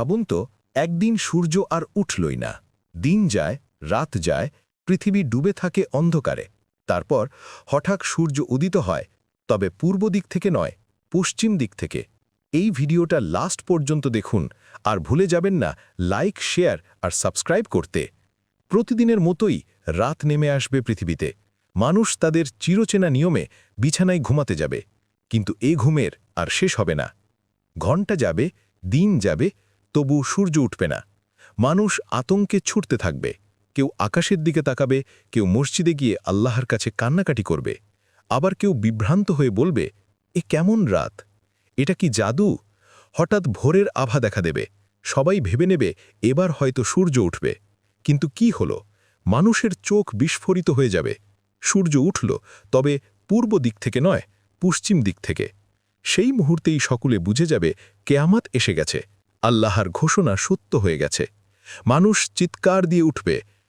ভাবুন তো, একদিন সূর্য আর উঠলই না। দিন যায়, রাত যায়, পৃথিবী ডুবে থাকে অন্ধকারে। তারপর হঠাৎ সূর্য উদিত হয়, তবে পূর্ব দিক থেকে নয়, পশ্চিম দিক থেকে। এই ভিডিওটা লাস্ট পর্যন্ত দেখুন, আর ভুলে যাবেন না, লাইক, শেয়ার আর সাবস্ক্রাইব করতে। প্রতিদিনের মতোই রাত নেমে আসবে পৃথিবীতে। মানুষ তাদের চিরচেনা নিয়মে বিছানায় ঘুমাতে যাবে। কিন্তু এ ঘুমের আর শেষ হবে না। ঘণ্টা যাবে, দিন যাবে তবু সূর্য উঠবে না। মানুষ আতঙ্কে ছুটতে থাকবে। কেউ আকাশের দিকে তাকাবে, কেউ মসজিদে গিয়ে আল্লাহর কাছে কান্নাকাটি করবে। আবার কেউ বিভ্রান্ত হয়ে বলবে, এ কেমন রাত? এটা কি জাদু? হঠাৎ ভোরের আভা দেখা দেবে। সবাই ভেবে নেবে, এবার হয়তো সূর্য উঠবে। কিন্তু কি হল? মানুষের চোখ বিস্ফোরিত হয়ে যাবে। সূর্য উঠল, তবে পূর্ব দিক থেকে নয়, পশ্চিম দিক থেকে। সেই মুহূর্তেই সকলে বুঝে যাবে, কেয়ামাত এসে গেছে। আল্লাহর ঘোষণা সত্য হয়ে গেছে। মানুষ চিৎকার দিয়ে উঠবে